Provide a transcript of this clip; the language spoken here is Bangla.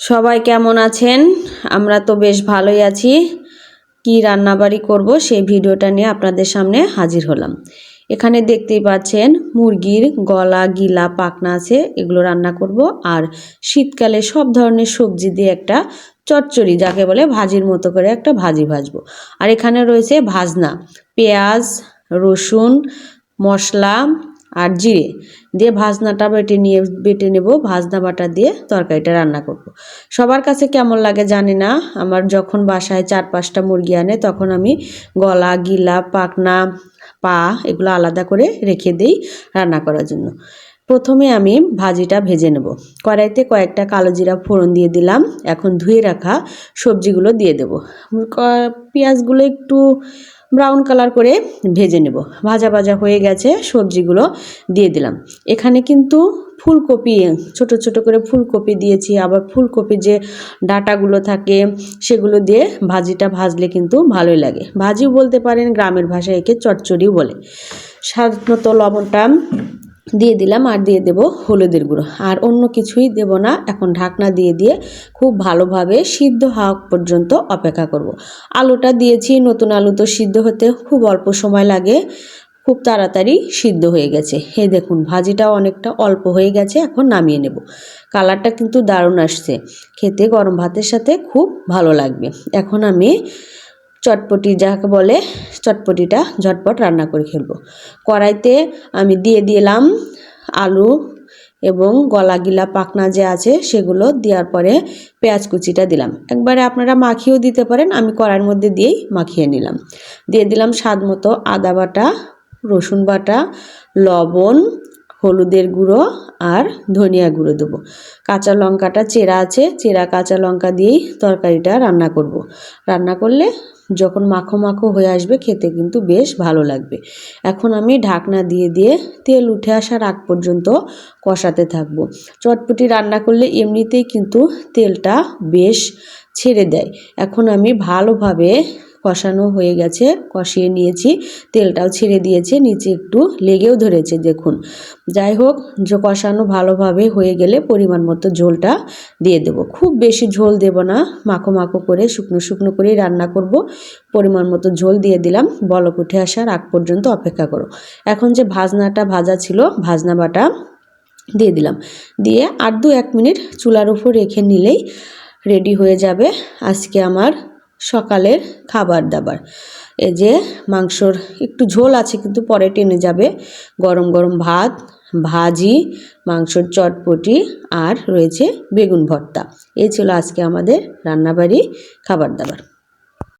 সবাই কেমন আছেন? আমরা তো বেশ ভালোই আছি। কি রান্নাবাড়ি করব সেই ভিডিওটা নিয়ে আপনাদের সামনে হাজির হলাম। এখানে দেখতেই পাচ্ছেন মুরগির গলা, গিলা পাকনা আছে, এগুলো রান্না করব। আর শীতকালে সব ধরনের সবজি দিয়ে একটা চচ্চড়ি, যাকে বলে ভাজির মতো করে একটা ভাজি ভাজবো। আর এখানে রয়েছে ভাজনা, পেঁয়াজ, রসুন, মশলা আর জিরে দিয়ে ভাজনাটা বেটে নিয়ে, বেটে নেব। ভাজনা বাটা দিয়ে তরকারিটা রান্না করব। সবার কাছে কেমন লাগে জানি না। আমার যখন বাসায় চার পাঁচটা মুরগি আনে তখন আমি গলা, গিলা পাকনা পা এগুলো আলাদা করে রেখে দিই রান্না করার জন্য। প্রথমে আমি ভাজিটা ভেজে নেব। কড়াইতে কয়েকটা কালো জিরা ফোড়ন দিয়ে দিলাম। এখন ধুয়ে রাখা সবজিগুলো দিয়ে দেব। পেঁয়াজগুলো একটু ব্রাউন কালার করে ভেজে নেব। ভাজা ভাজা হয়ে গেছে, সবজিগুলো দিয়ে দিলাম। এখানে কিন্তু ফুলকপি, ছোট ছোট করে ফুলকপি দিয়েছি। আবার ফুলকপির যে ডাটাগুলো থাকে, সেগুলো দিয়ে ভাজিটা ভাজলে কিন্তু ভালোই লাগে। ভাজিও বলতে পারেন, গ্রামের ভাষায় একে চটচড়ি বলে। সাধারণত লবণটা দিয়ে দিলাম আর দিয়ে দেব হলুদের গুঁড়ো। আর অন্য কিছুই দেব না, এখন ঢাকনা দিয়ে দিয়ে খুব ভালোভাবে সিদ্ধ হওয়া পর্যন্ত অপেক্ষা করব। আলুটা দিয়েছি, নতুন আলু তো সিদ্ধ হতে খুব অল্প সময় লাগে, খুব তাড়াতাড়ি সিদ্ধ হয়ে গেছে। এই দেখুন, ভাজিটাও অনেকটা অল্প হয়ে গেছে, এখন নামিয়ে নেব। কালারটা কিন্তু দারুণ আসছে, খেতে গরম ভাতের সাথে খুব ভালো লাগবে। এখন আমি চটপটি যাকে বলে চটপটিটা ঝটপট রান্না করে খেলব কড়াইতে আমি দিয়ে দিলাম আলু এবং গলা গিলা পাকনা যে আছে সেগুলো দেওয়ার পরে পেঁয়াজ কুচিটা দিলাম। একবারে আপনারা মাখিয়েও দিতে পারেন, আমি কড়াইয়ের মধ্যে দিয়েই মাখিয়ে নিলাম। দিয়ে দিলাম স্বাদ মতো আদা বাটা, রসুন বাটা, লবণ হলুদের গুঁড়ো আর ধনিয়া গুঁড়ো দেবো। কাঁচা লঙ্কাটা চেরা আছে, চেরা কাঁচা লঙ্কা দিয়েই তরকারিটা রান্না করব। রান্না করলে যখন মাখো মাখো হয়ে আসবে, খেতে কিন্তু বেশ ভালো লাগবে। এখন আমি ঢাকনা দিয়ে দিয়ে তেল উঠে আসার আগ পর্যন্ত কষাতে থাকব। চটপটি রান্না করলে এমনিতেই কিন্তু তেলটা বেশ ছেড়ে দেয়। এখন আমি ভালোভাবে কষানো হয়ে গেছে, কষিয়ে নিয়েছি। তেলটাও ছেড়ে দিয়েছে, নিচে একটু লেগেও ধরেছে, দেখুন। যাই হোক, যে কষানো ভালোভাবে হয়ে গেলে পরিমাণ মতো ঝোলটা দিয়ে দেব। খুব বেশি ঝোল দেব না, মাখো মাখো করে, শুকনো শুকনো করেই রান্না করব। পরিমাণ মতো ঝোল দিয়ে দিলাম, বলক উঠে আসার আগ পর্যন্ত অপেক্ষা করো। এখন যে ভাজনাটা ভাজা ছিল, ভাজনা বাটা দিয়ে দিলাম। দিয়ে আর দু এক মিনিট চুলার উপর রেখে নিলেই রেডি হয়ে যাবে। আজকে আমার সকালের খাবার দাবার এই যে মাংসর একটু ঝোল আছে কিন্তু পরে টেনে যাবে। গরম গরম ভাত, ভাজি, মাংসর চটপটি আর রয়েছে বেগুন ভর্তা। এই ছিল আজকে আমাদের রান্নাবাড়ি খাবার দাবার